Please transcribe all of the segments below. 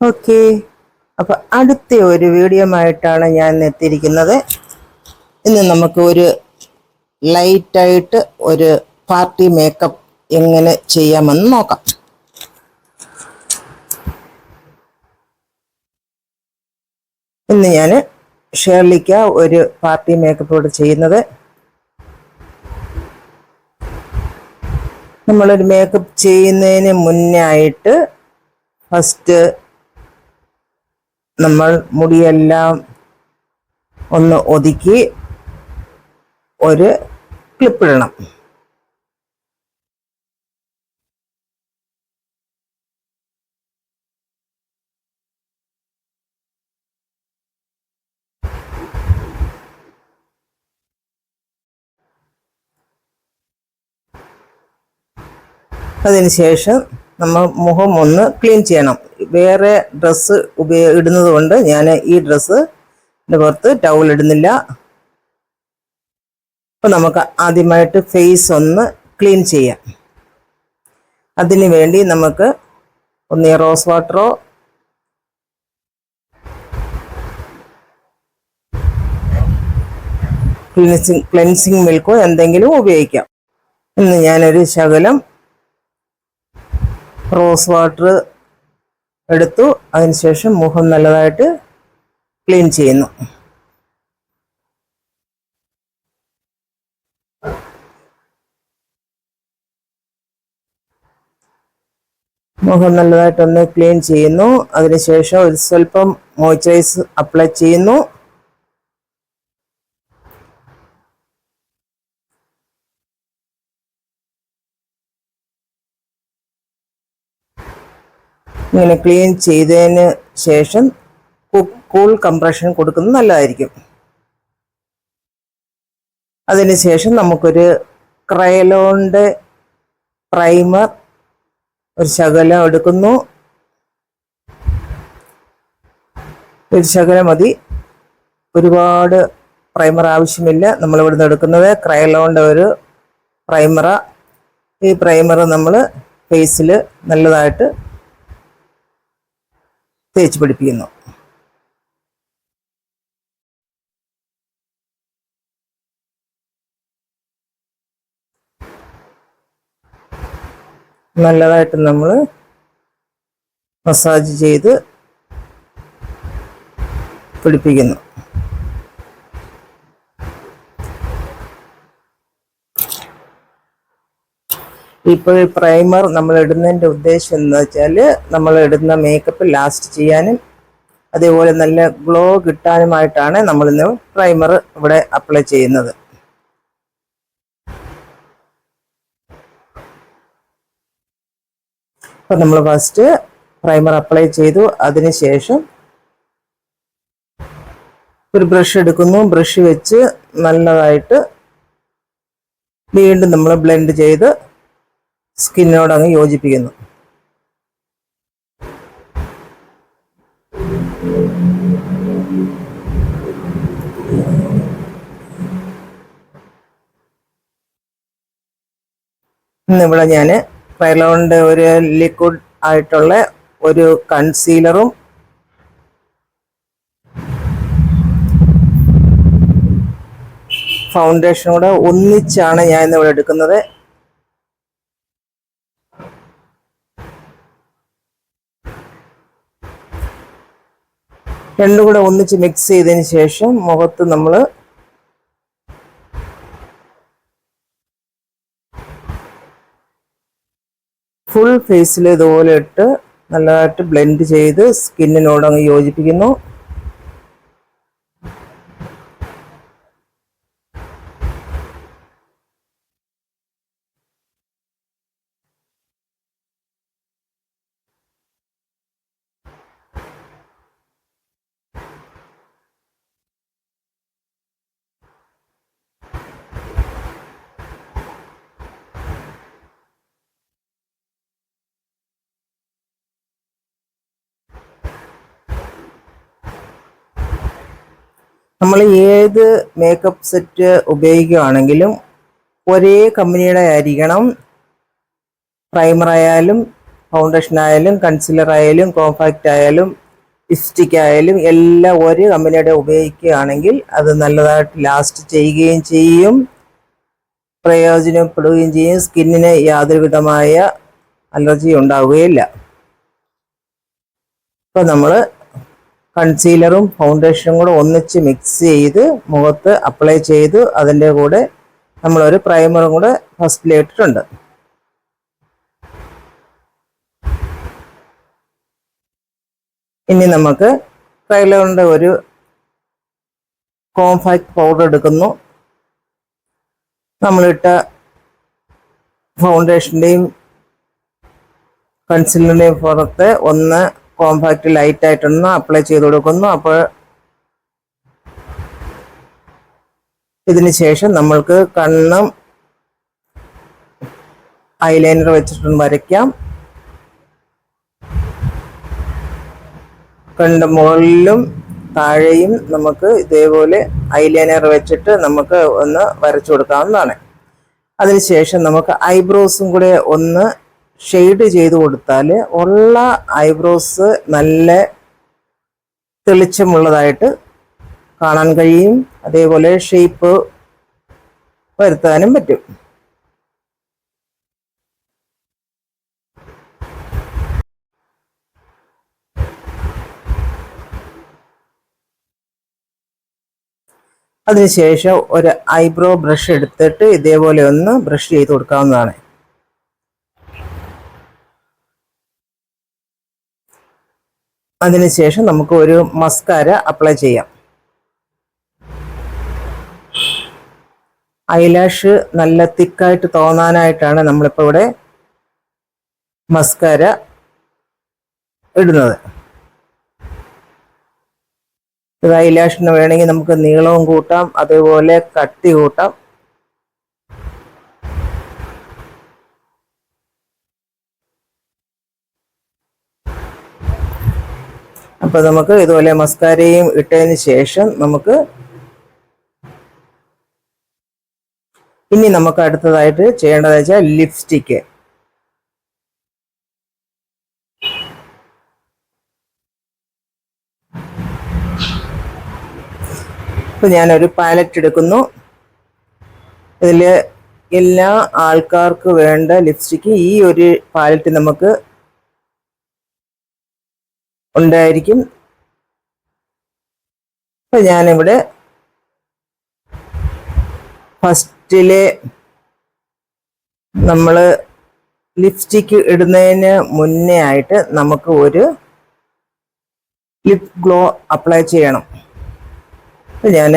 Okay. അപ്പൊ അടുത്ത ഒരു വീഡിയോ ആയിട്ടാണ് ഞാൻ എത്തിയിരിക്കുന്നത്. ഇന്ന് നമുക്ക് ഒരു ലൈറ്റായിട്ട് ഒരു പാർട്ടി മേക്കപ്പ് എങ്ങനെ ചെയ്യാമെന്ന് നോക്കാം. ഇന്ന് ഞാൻ ഷേർലിക്ക ഒരു പാർട്ടി മേക്കപ്പ് ഇവിടെ ചെയ്യുന്നത്. നമ്മളൊരു മേക്കപ്പ് ചെയ്യുന്നതിന് മുന്നേ ആയിട്ട് ഫസ്റ്റ് നമ്മൾ മുടിയെല്ലാം ഒന്ന് ഒതുക്കി ഒരു ക്ലിപ്പിടണം അതിനുശേഷം നമ്മൾ മുഖം ഒന്ന് ക്ലീൻ ചെയ്യണം. വേറെ ഡ്രസ്സ് ഉപയോഗ ഇടുന്നത് കൊണ്ട് ഞാൻ ഈ ഡ്രസ്സ് പുറത്ത് ടൗൾ ഇടുന്നില്ല. അപ്പം നമുക്ക് ആദ്യമായിട്ട് ഫേസ് ഒന്ന് ക്ലീൻ ചെയ്യാം. അതിന് വേണ്ടി നമുക്ക് ഒന്ന് റോസ് വാട്ടറോ ക്ലീൻസിങ് ക്ലെൻസിങ് മിൽക്കോ എന്തെങ്കിലും ഉപയോഗിക്കാം. ഇന്ന് ഞാനൊരു ശകലം റോസ് വാട്ടർ എടുത്തു. അതിനുശേഷം മുഖം നല്ലതായിട്ട് ക്ലീൻ ചെയ്യുന്നു. മുഖം നല്ലതായിട്ടൊന്ന് ക്ലീൻ ചെയ്യുന്നു. അതിനുശേഷം ഒരു സ്വല്പം മോയ്സ്ചറൈസ് അപ്ലൈ ചെയ്യുന്നു. ഇങ്ങനെ ക്ലീൻ ചെയ്തതിന് ശേഷം കൂൾ കംപ്രഷൻ കൊടുക്കുന്നത് നല്ലതായിരിക്കും. അതിനുശേഷം നമുക്കൊരു ക്രയലോണിന്റെ പ്രൈമർ ഒരു ശകലം എടുക്കുന്നു. ഒരു ശകലം മതി. ഒരുപാട് പ്രൈമർ ആവശ്യമില്ല. നമ്മൾ ഇവിടുന്ന് എടുക്കുന്നത് ക്രയലോണിന്റെ ഒരു പ്രൈമറ. ഈ പ്രൈമർ നമ്മൾ ഫേസിൽ നല്ലതായിട്ട് തേച്ച് പിടിപ്പിക്കുന്നു നല്ലതായിട്ട് നമ്മൾ മസാജ് ചെയ്ത് പിടിപ്പിക്കുന്നു ഇപ്പോൾ പ്രൈമർ നമ്മൾ ഇടുന്നതിന്റെ ഉദ്ദേശം എന്ന് വെച്ചാൽ നമ്മൾ ഇടുന്ന മേക്കപ്പ് ലാസ്റ്റ് ചെയ്യാനും അതേപോലെ നല്ല ഗ്ലോ കിട്ടാനുമായിട്ടാണ് നമ്മളിന്ന് പ്രൈമർ ഇവിടെ അപ്ലൈ ചെയ്യുന്നത്. അപ്പം നമ്മൾ ഫസ്റ്റ് പ്രൈമർ അപ്ലൈ ചെയ്തു. അതിനുശേഷം ഒരു ബ്രഷ് എടുക്കുന്നു. ബ്രഷ് വെച്ച് നല്ലതായിട്ട് വീണ്ടും നമ്മൾ ബ്ലെൻഡ് ചെയ്ത് സ്കിന്നിനോട് അങ്ങ് യോജിപ്പിക്കുന്നു. ഇന്നിവിടെ ഞാൻ പൈലോണിന്റെ ഒരു ലിക്വിഡ് ആയിട്ടുള്ള ഒരു കൺസീലറും ഫൗണ്ടേഷനോട് ഒന്നിച്ചാണ് ഞാൻ ഇന്നിവിടെ എടുക്കുന്നത്. രണ്ടും കൂടെ ഒന്നിച്ച് മിക്സ് ചെയ്തതിന് ശേഷം മുഖത്ത് നമ്മൾ ഫുൾ ഫേസിൽ ഇതുപോലെ ഇട്ട് നല്ലതായിട്ട് ബ്ലെൻഡ് ചെയ്ത് സ്കിന്നിനോട് അങ്ങ് യോജിപ്പിക്കുന്നു. നമ്മൾ ഏത് മേക്കപ്പ് സെറ്റ് ഉപയോഗിക്കുകയാണെങ്കിലും ഒരേ കമ്പനിയുടെ ആയിരിക്കണം. പ്രൈമർ ആയാലും ഫൗണ്ടേഷൻ ആയാലും കൺസീലർ ആയാലും കോമ്പാക്റ്റ് ആയാലും ലിപ്സ്റ്റിക് ആയാലും എല്ലാം ഒരേ കമ്പനിയുടെ ഉപയോഗിക്കുകയാണെങ്കിൽ അത് നല്ലതായിട്ട് ലാസ്റ്റ് ചെയ്യുകയും ചെയ്യും. പ്രയോജനപ്പെടുകയും ചെയ്യും. സ്കിന്നിന് യാതൊരുവിധമായ അലർജി ഉണ്ടാവുകയില്ല. അപ്പോൾ നമ്മൾ കൺസീലറും ഫൗണ്ടേഷനും കൂടെ ഒന്നിച്ച് മിക്സ് ചെയ്ത് മുഖത്ത് അപ്ലൈ ചെയ്ത് അതിന്റെ കൂടെ നമ്മളൊരു പ്രൈമറും കൂടെ ഫസ്റ്റിൽ ഇട്ടിട്ടുണ്ട് ഇനി നമുക്ക് ട്രൈലറിന്റെ ഒരു കോംഫാക്ട് പൗഡർ എടുക്കുന്നു. നമ്മളിട്ട ഫൗണ്ടേഷന്റെയും കൺസീലറിന്റെയും പുറത്ത് ഒന്ന് കോമ്പാക്റ്റ് ലൈറ്റായിട്ടൊന്ന് അപ്ലൈ ചെയ്ത് കൊടുക്കുന്നു. അപ്പോൾ ഇതിന് ശേഷം നമ്മൾക്ക് കണ്ണും ഐലൈനർ വെച്ചിട്ടൊന്ന് വരയ്ക്കാം. കണ്ണിന്റെ മുകളിലും താഴെയും നമുക്ക് ഇതേപോലെ ഐലൈനർ വെച്ചിട്ട് നമുക്ക് ഒന്ന് വരച്ചു കൊടുക്കാവുന്നതാണ്. അതിനുശേഷം നമുക്ക് ഐബ്രോസും കൂടെ ഒന്ന് ഷെയ്ഡ് ചെയ്ത് കൊടുത്താൽ ഉള്ള ഐബ്രോസ് നല്ല തെളിച്ചമുള്ളതായിട്ട് കാണാൻ കഴിയും. അതേപോലെ ഷേപ്പ് വരുത്താനും പറ്റും. അതിനുശേഷം ഒരു ഐബ്രോ ബ്രഷ് എടുത്തിട്ട് ഇതേപോലെ ഒന്ന് ബ്രഷ് ചെയ്ത് കൊടുക്കാവുന്നതാണ്. അതിനുശേഷം നമുക്ക് ഒരു മസ്കാര അപ്ലൈ ചെയ്യാം. ഐലാഷ് നല്ല തിക്കായിട്ട് തോന്നാനായിട്ടാണ് നമ്മളിപ്പോൾ ഇവിടെ മസ്കാര ഇടുന്നത്. ഇത് ഐലാഷിന് വേണമെങ്കിൽ നമുക്ക് നീളവും കൂട്ടാം അതേപോലെ കട്ടി കൂട്ടാം. അപ്പൊ നമുക്ക് ഇതുപോലെ മസ്കാരയും ഇട്ടതിന് ശേഷം നമുക്ക് ഇനി നമുക്ക് അടുത്തതായിട്ട് ചെയ്യേണ്ടതെന്ന് വെച്ചാൽ ലിപ്സ്റ്റിക്ക് ഇപ്പൊ ഞാനൊരു പാലറ്റ് എടുക്കുന്നു. ഇതിൽ എല്ലാ ആൾക്കാർക്ക് വേണ്ട ലിപ്സ്റ്റിക്ക് ഈ ഒരു പാലറ്റ് നമുക്ക് ഉണ്ടായിരിക്കും. അപ്പൊ ഞാനിവിടെ ഫസ്റ്റിലെ നമ്മൾ ലിപ്സ്റ്റിക്ക് ഇടുന്നതിന് മുന്നേ ആയിട്ട് നമുക്ക് ഒരു ലിപ് ഗ്ലോ അപ്ലൈ ചെയ്യണം. ഞാൻ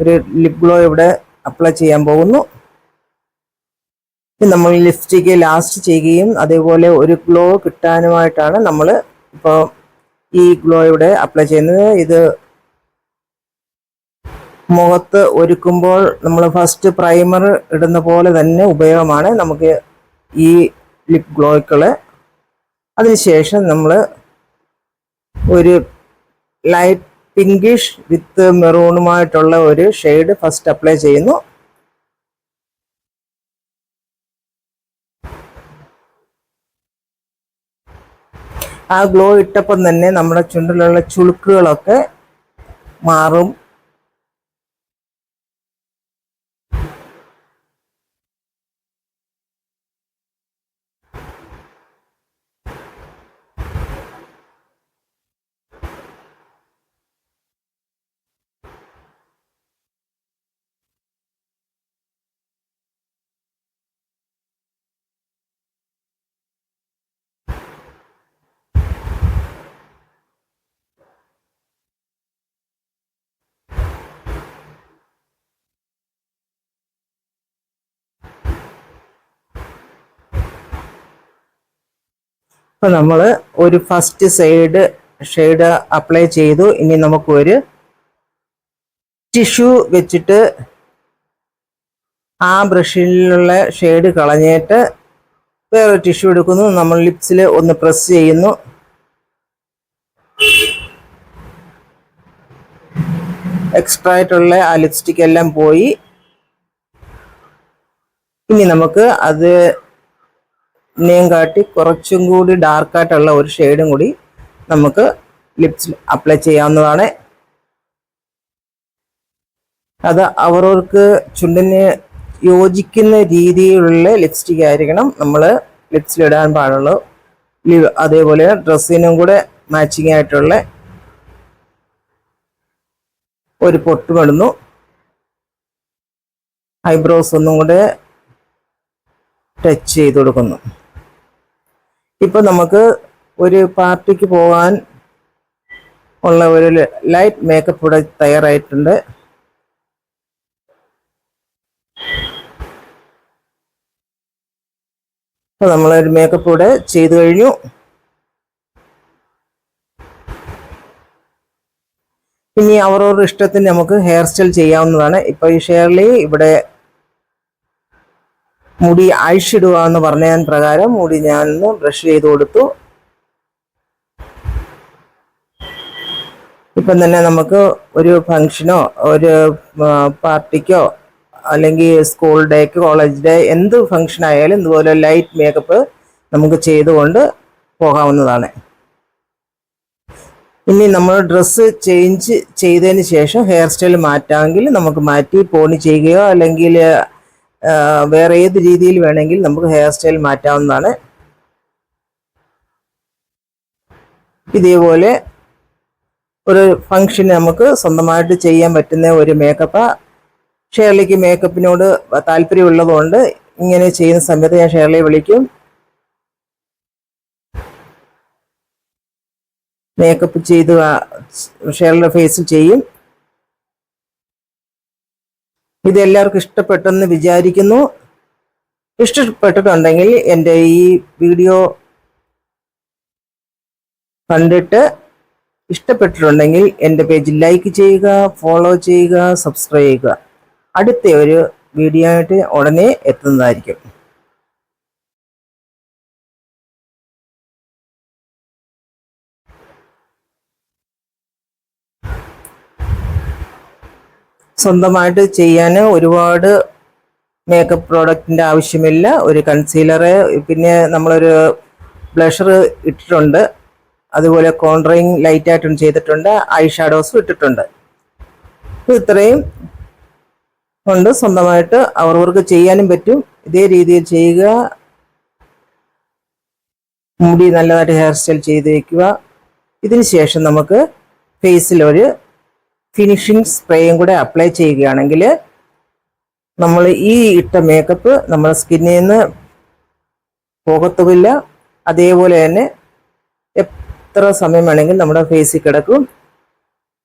ഒരു ലിപ് ഗ്ലോ ഇവിടെ അപ്ലൈ ചെയ്യാൻ പോകുന്നു. നമ്മൾ ലിപ്സ്റ്റിക്ക് ലാസ്റ്റ് ചെയ്യുകയും അതേപോലെ ഒരു ഗ്ലോ കിട്ടാനുമായിട്ടാണ് നമ്മൾ ഇപ്പോൾ ഈ ഗ്ലോ ഇവിടെ അപ്ലൈ ചെയ്യുന്നത്. ഇത് മുഖത്ത് ഒരുക്കുമ്പോൾ നമ്മൾ ഫസ്റ്റ് പ്രൈമർ ഇടുന്ന പോലെ തന്നെ ഉപയോഗമാണ് നമുക്ക് ഈ ലിപ് ഗ്ലോയ്ക്കൾ അതിനുശേഷം നമ്മൾ ഒരു ലൈറ്റ് പിങ്കിഷ് വിത്ത് മെറൂണുമായിട്ടുള്ള ഒരു ഷെയ്ഡ് ഫസ്റ്റ് അപ്ലൈ ചെയ്യുന്നു. ആ ഗ്ലോ ഇട്ടപ്പം തന്നെ നമ്മുടെ ചുണ്ടിലുള്ള ചുളുക്കുകളൊക്കെ മാറും. ഇപ്പൊ നമ്മൾ ഒരു ഫസ്റ്റ് സൈഡ് ഷെയ്ഡ് അപ്ലൈ ചെയ്തു. ഇനി നമുക്ക് ഒരു ടിഷ്യൂ വെച്ചിട്ട് ആ ബ്രഷിലുള്ള ഷെയ്ഡ് കളഞ്ഞിട്ട് വേറെ ടിഷ്യൂ എടുക്കുന്നു. നമ്മൾ ലിപ്സിൽ ഒന്ന് പ്രസ് ചെയ്യുന്നു. എക്സ്ട്രാ ആയിട്ടുള്ള ആ ലിപ്സ്റ്റിക് എല്ലാം പോയി. ഇനി നമുക്ക് അത് നെയും കാട്ടി കുറച്ചും കൂടി ഡാർക്കായിട്ടുള്ള ഒരു ഷെയ്ഡും കൂടി നമുക്ക് ലിപ്സിൽ അപ്ലൈ ചെയ്യാവുന്നതാണ്. അത് അവരവർക്ക് ചുണ്ടിന് യോജിക്കുന്ന രീതിയിലുള്ള ലിപ്സ്റ്റിക് ആയിരിക്കണം നമ്മൾ ലിപ്സിലിടാൻ പാടുള്ളൂ. അതേപോലെ ഡ്രസ്സിനും കൂടെ മാച്ചിങ് ആയിട്ടുള്ള ഒരു പൊട്ടുമിടുന്നു ഐബ്രോസ് ഒന്നും കൂടെ ടച്ച് ചെയ്ത് കൊടുക്കുന്നു. ഇപ്പൊ നമുക്ക് ഒരു പാർട്ടിക്ക് പോകാൻ ഉള്ള ഒരു ലൈറ്റ് മേക്കപ്പ് ഇവിടെ തയ്യാറായിട്ടുണ്ട്. അപ്പൊ നമ്മളൊരു മേക്കപ്പ് ഇവിടെ ചെയ്തു കഴിഞ്ഞു. ഇനി അവരവരുടെ ഇഷ്ടത്തിന് നമുക്ക് ഹെയർ സ്റ്റൈൽ ചെയ്യാവുന്നതാണ്. ഇപ്പൊ ഈ ഷെയർലി ഇവിടെ മുടി അഴിച്ചിടുക എന്ന് പറഞ്ഞ പ്രകാരം മുടി ഞാൻ ഒന്ന് ബ്രഷ് ചെയ്ത് കൊടുത്തു. ഇപ്പം തന്നെ നമുക്ക് ഒരു ഫംഗ്ഷനോ ഒരു പാർട്ടിക്കോ അല്ലെങ്കിൽ സ്കൂൾ ഡേക്ക് കോളേജ് ഡേ എന്ത് ഫംഗ്ഷൻ ആയാലും ഇതുപോലെ ലൈറ്റ് മേക്കപ്പ് നമുക്ക് ചെയ്തുകൊണ്ട് പോകാവുന്നതാണ്. ഇനി നമ്മൾ ഡ്രസ്സ് ചേഞ്ച് ചെയ്തതിന് ശേഷം ഹെയർ സ്റ്റൈൽ മാറ്റാമെങ്കിൽ നമുക്ക് മാറ്റി പോണി ചെയ്യുകയോ അല്ലെങ്കിൽ വേറെ ഏത് രീതിയിൽ വേണമെങ്കിൽ നമുക്ക് ഹെയർ സ്റ്റൈൽ മാറ്റാവുന്നതാണ്. ഇതേപോലെ ഒരു ഫംഗ്ഷന് നമുക്ക് സ്വന്തമായിട്ട് ചെയ്യാൻ പറ്റുന്ന ഒരു മേക്കപ്പ് ഷേർലിക്ക് മേക്കപ്പിനോട് താല്പര്യമുള്ളതുകൊണ്ട് ഇങ്ങനെ ചെയ്യുന്ന സമയത്ത് ഞാൻ ഷേർലിയെ വിളിക്കും. മേക്കപ്പ് ചെയ്ത് ഷേർലിയുടെ ഫേസ് ചെയ്യും. ഇത് എല്ലാവർക്കും ഇഷ്ടപ്പെട്ടെന്ന് വിചാരിക്കുന്നു. ഇഷ്ടപ്പെട്ടിട്ടുണ്ടെങ്കിൽ എന്റെ ഈ വീഡിയോ കണ്ടിട്ട് ഇഷ്ടപ്പെട്ടിട്ടുണ്ടെങ്കിൽ എന്റെ പേജ് ലൈക്ക് ചെയ്യുക ഫോളോ ചെയ്യുക സബ്സ്ക്രൈബ് ചെയ്യുക. അടുത്ത ഒരു വീഡിയോ ആയിട്ട് ഉടനെ എത്തുന്നതായിരിക്കും. സ്വന്തമായിട്ട് ചെയ്യാൻ ഒരുപാട് മേക്കപ്പ് പ്രോഡക്റ്റിന്റെ ആവശ്യമില്ല. ഒരു കൺസീലറ് പിന്നെ നമ്മളൊരു ബ്ലഷർ ഇട്ടിട്ടുണ്ട്. അതുപോലെ കോൺട്രിങ് ലൈറ്റായിട്ടും ചെയ്തിട്ടുണ്ട്. ഐ ഷാഡോസും ഇട്ടിട്ടുണ്ട്. ഇത്രയും കൊണ്ട് സ്വന്തമായിട്ട് അവർക്ക് ചെയ്യാനും പറ്റും. ഇതേ രീതിയിൽ ചെയ്യുക. മുടി നല്ലതായിട്ട് ഹെയർ സ്റ്റൈൽ ചെയ്ത് വയ്ക്കുക ഇതിന് ശേഷം നമുക്ക് ഫേസിലൊരു ഫിനിഷിംഗ് സ്പ്രേയും കൂടെ അപ്ലൈ ചെയ്യുകയാണെങ്കിൽ നമ്മൾ ഈ ഇട്ട മേക്കപ്പ് നമ്മുടെ സ്കിന്നിൽ നിന്ന് പോകത്തുമില്ല. അതേപോലെ തന്നെ എത്ര സമയം വേണമെങ്കിൽ നമ്മുടെ ഫേസിൽ കിടക്കും.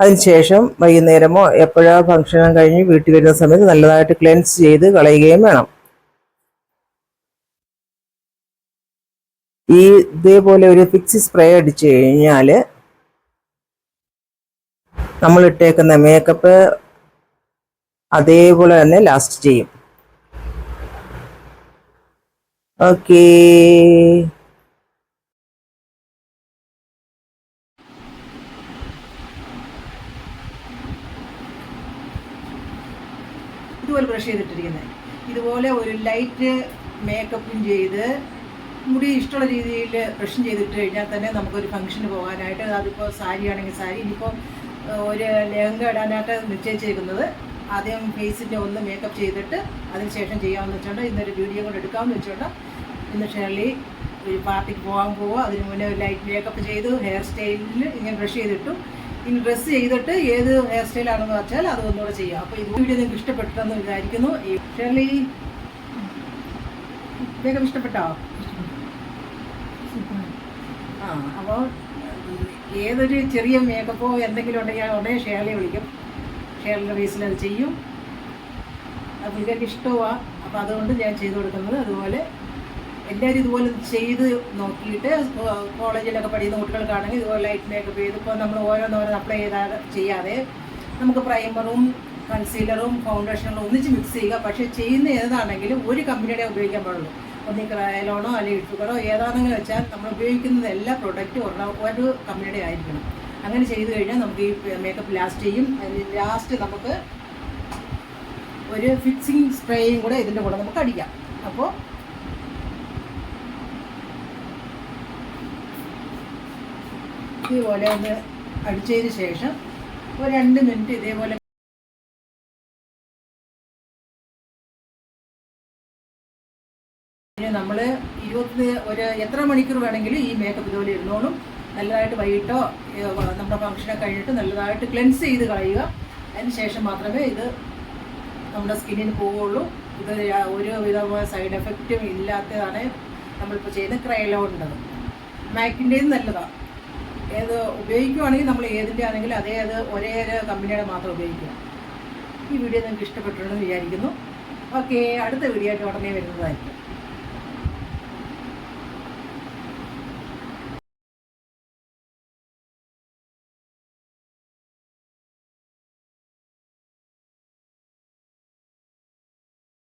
അതിനുശേഷം വൈകുന്നേരമോ എപ്പോഴാ ഫംഗ്ഷനും കഴിഞ്ഞ് വീട്ടിൽ വരുന്ന സമയത്ത് നല്ലതായിട്ട് ക്ലെൻസ് ചെയ്ത് കളയുകയും വേണം. ഈ ഇതേപോലെ ഒരു ഫിക്സ് സ്പ്രേ അടിച്ചു കഴിഞ്ഞാൽ നമ്മൾ ഇട്ടേക്കുന്ന മേക്കപ്പ് അതേപോലെ തന്നെ ലാസ്റ്റ് ചെയ്യും. ഓക്കേ ഇതുപോലെ ബ്രഷ് ചെയ്തിട്ടിരിക്കുന്നത് ഇതുപോലെ ഒരു ലൈറ്റ് മേക്കപ്പും ചെയ്ത് മുടി ഇഷ്ടമുള്ള രീതിയിൽ ബ്രഷും ചെയ്തിട്ട് കഴിഞ്ഞാൽ തന്നെ നമുക്കൊരു ഫംഗ്ഷന് പോകാനായിട്ട് അതിപ്പോൾ സാരി ആണെങ്കിൽ സാരി ഇനിയിപ്പോൾ ഒരു ലെഹങ്ക ഇടാനായിട്ട് നിശ്ചയിച്ചിരിക്കുന്നത്. ആദ്യം ഫേസിന്റെ ഒന്ന് മേക്കപ്പ് ചെയ്തിട്ട് അതിനുശേഷം ചെയ്യാമെന്ന് വെച്ചോണ്ട് ഇന്നൊരു വീഡിയോ കൂടെ എടുക്കാമെന്ന് വെച്ചോണ്ട് ഇന്ന് ഷേർലി ഒരു പാർട്ടിക്ക് പോകാൻ പോവുക അതിന് മുന്നേ ഒരു ലൈറ്റ് മേക്കപ്പ് ചെയ്തു ഹെയർ സ്റ്റൈലിൽ ഇങ്ങനെ ബ്രഷ് ചെയ്തിട്ടു. ഇനി ഡ്രസ്സ് ചെയ്തിട്ട് ഏത് ഹെയർ സ്റ്റൈലാണെന്ന് വെച്ചാൽ അത് ഒന്നുകൂടെ ചെയ്യാം. അപ്പോൾ ഈ വീഡിയോ നിങ്ങൾക്ക് ഇഷ്ടപ്പെട്ടെന്ന് വിചാരിക്കുന്നു. ഈ ഷേർലി മേക്കപ്പ് ഇഷ്ടപ്പെട്ടോ? ആ അപ്പോൾ ഏതൊരു ചെറിയ മേക്കപ്പോ എന്തെങ്കിലും ഉണ്ടെങ്കിൽ ഞാൻ ഉടനെ ഷേർലി വിളിക്കും. ഷേർലിന്റെ ഫേസിൽ അത് ചെയ്യും. അപ്പോൾ ഇതൊക്കെ ഇഷ്ടമാണ് അപ്പോൾ അതുകൊണ്ട് ഞാൻ ചെയ്തു കൊടുക്കുന്നത് അതുപോലെ എല്ലാവരും ഇതുപോലെ ചെയ്ത് നോക്കിയിട്ട് കോളേജിലൊക്കെ പഠിക്കുന്ന കുട്ടികൾക്കാണെങ്കിൽ ഇതുപോലെ ലൈറ്റ് മേക്കപ്പ് ചെയ്ത് ഇപ്പോൾ നമ്മൾ ഓരോന്നോരോന്ന് അപ്ലൈ ചെയ്താൽ ചെയ്യാതെ നമുക്ക് പ്രൈമറും കൺസീലറും ഫൗണ്ടേഷനും ഒന്നിച്ച് മിക്സ് ചെയ്യുക. പക്ഷേ ചെയ്യുന്ന ഏതാണെങ്കിലും ഒരു കമ്പനിയുടെ ഉപയോഗിക്കാൻ പാടുള്ളൂ. ഒന്നീ ക്രയലോണോ അല്ലെങ്കിൽ ഇട്ടുകളോ ഏതാണെങ്കിലും വെച്ചാൽ നമ്മൾ ഉപയോഗിക്കുന്നത് എല്ലാ പ്രൊഡക്റ്റും ഉള്ള ഒരു കമ്പനിയുടെ ആയിരിക്കണം. അങ്ങനെ ചെയ്തു കഴിഞ്ഞാൽ നമുക്ക് ഈ മേക്കപ്പ് ലാസ്റ്റ് ചെയ്യും. ലാസ്റ്റ് നമുക്ക് ഒരു ഫിക്സിങ് സ്പ്രേയും കൂടെ ഇതിന്റെ കൂടെ നമുക്ക് അടിക്കാം. അപ്പോൾ ഇതുപോലെ ഒന്ന് അടിച്ചതിന് ശേഷം ഒരു രണ്ട് മിനിറ്റ് ഇതേപോലെ എത്ര മണിക്കൂർ വേണമെങ്കിലും ഈ മേക്കപ്പ് ജോലി ഇരുന്നോളും. നല്ലതായിട്ട് വൈകിട്ടോ നമ്മുടെ ഫംഗ്ഷനെ കഴിഞ്ഞിട്ട് നല്ലതായിട്ട് ക്ലെൻസ് ചെയ്ത് കളയുക. അതിന് ശേഷം മാത്രമേ ഇത് നമ്മുടെ സ്കിന്നിന് പോവുള്ളൂ. ഇത് ഒരു വിധമായ സൈഡ് എഫക്റ്റും ഇല്ലാത്തതാണ് നമ്മളിപ്പോൾ ചെയ്യുന്ന ക്രയലോണ്ടത് മാക്കിന്റെയും നല്ലതാണ് ഏത് ഉപയോഗിക്കുവാണെങ്കിൽ നമ്മൾ ഏതിന്റെ ആണെങ്കിലും അതേ അത് ഒരു കമ്പനിയുടെ മാത്രം ഉപയോഗിക്കുക. ഈ വീഡിയോ നിങ്ങൾക്ക് ഇഷ്ടപ്പെട്ടിട്ടുണ്ടെന്ന് വിചാരിക്കുന്നു. ഓക്കെ അടുത്ത വീഡിയോ ആയിട്ട് ഉടനെ വരുന്നതായിരിക്കും.